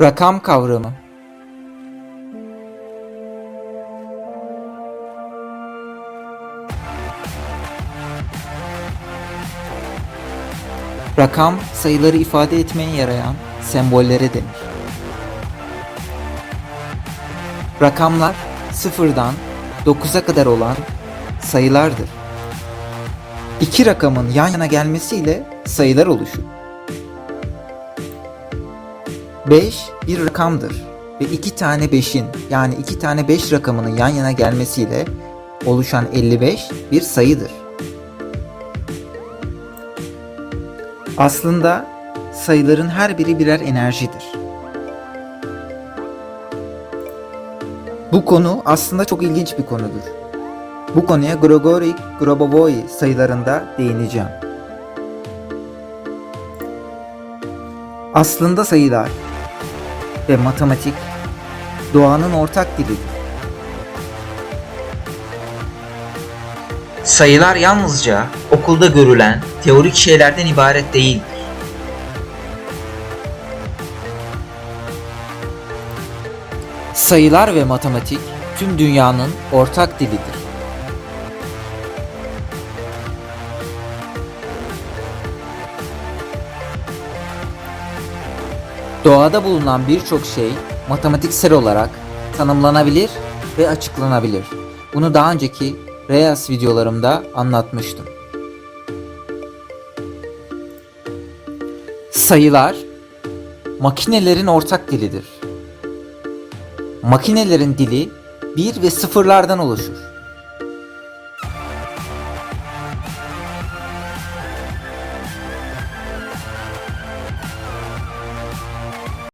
Rakam kavramı Rakam, sayıları ifade etmeye yarayan sembollere denir. Rakamlar sıfırdan 9'a kadar olan sayılardır. İki rakamın yan yana gelmesiyle sayılar oluşur. 5 bir rakamdır ve iki tane 5'in yani iki tane 5 rakamının yan yana gelmesiyle oluşan 55 bir sayıdır. Aslında sayıların her biri birer enerjidir. Bu konu aslında çok ilginç bir konudur. Bu konuya Grigori Grabovoi sayılarında değineceğim. Aslında sayılar ve matematik doğanın ortak dilidir. Sayılar yalnızca okulda görülen teorik şeylerden ibaret değildir. Sayılar ve matematik tüm dünyanın ortak dilidir. Doğada bulunan birçok şey matematiksel olarak tanımlanabilir ve açıklanabilir. Bunu daha önceki Reyes videolarımda anlatmıştım. Sayılar makinelerin ortak dilidir. Makinelerin dili bir ve sıfırlardan oluşur.